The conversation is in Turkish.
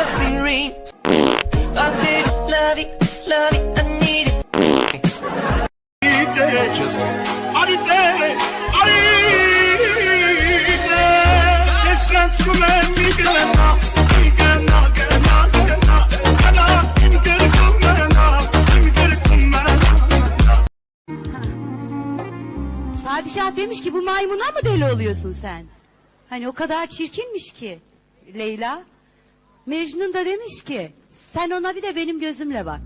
something ring. I need it, love it, love it, I need it. Padişah demiş ki bu maymuna mı deli oluyorsun sen? Hani o kadar çirkinmiş ki Leyla. Mecnun da demiş ki sen ona bir de benim gözümle bak.